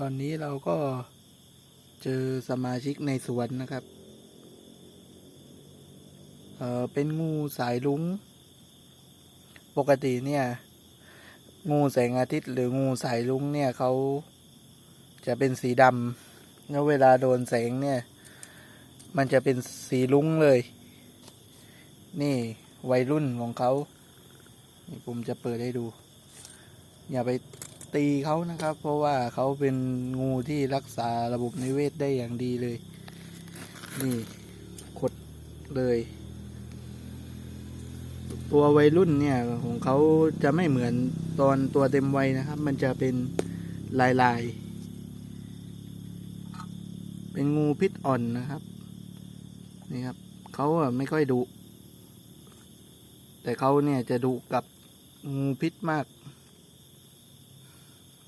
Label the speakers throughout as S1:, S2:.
S1: ตอนนี้เราก็เจอสมาชิกในสวนนะครับ เออเป็นงูสายลุง ปกติเนี่ย งูแสงอาทิตย์หรืองูสายลุงเนี่ยเขาจะเป็นสีดำแล้วเวลาโดนแสงเนี่ย มันจะเป็นสีลุงเลย นี่วัยรุ่นของเขาผมจะเปิดให้ดู อย่าไป ตีเขานะครับ เพราะว่าเขาเป็นงูที่รักษาระบบนิเวศได้อย่างดีเลย นี่ขดเลย ตัววัยรุ่นเนี่ยของเขาจะไม่เหมือนตอนตัวเต็มวัยนะครับ มันจะเป็นลายลายๆเป็นงูพิษอ่อนนะครับ นี่ครับเขาอะไม่ค่อยดุแต่เขาเนี่ยจะดุกับงูพิษมาก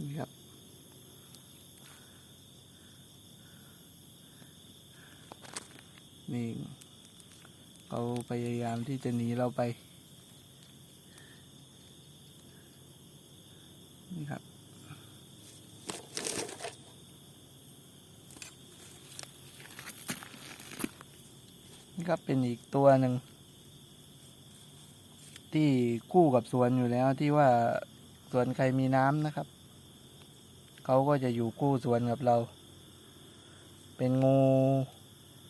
S1: นี่ครับ นี่เขาพยายามที่จะหนีเราไป นี่ครับนี่ครับเป็นอีกตัวหนึ่ง ที่คู่กับสวนอยู่แล้วที่ว่าสวนใครมีน้ำนะครับ เขาก็จะอยู่คู่สวนกับเรา เป็นงู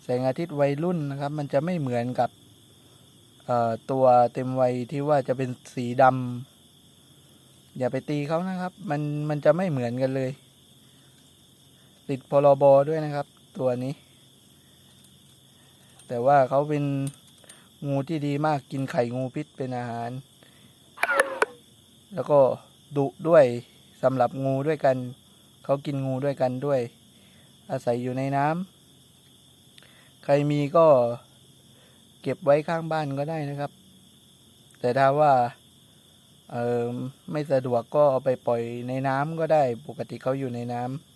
S1: แสงอาทิตย์วัยรุ่นนะครับ มันจะไม่เหมือนกับตัวเต็มวัยที่ว่าจะเป็นสีดำอย่าไปตีเขานะครับ มันมันจะไม่เหมือนกันเลย ติดพรบด้วยนะครับ ตัวนี้ แต่ว่าเขาเป็นงูที่ดีมากกินไข่งูพิษเป็นอาหาร แล้วก็ดุด้วยสำหรับงูด้วยกัน เขากินงูด้วยกันด้วย อาศัยอยู่ในน้ำใครมีก็เก็บไว้ข้างบ้านก็ได้นะครับ แต่ถ้าว่าเออไม่สะดวกก็เอาไปปล่อยในน้ำก็ได้ ปกติเขาอยู่ในน้ำ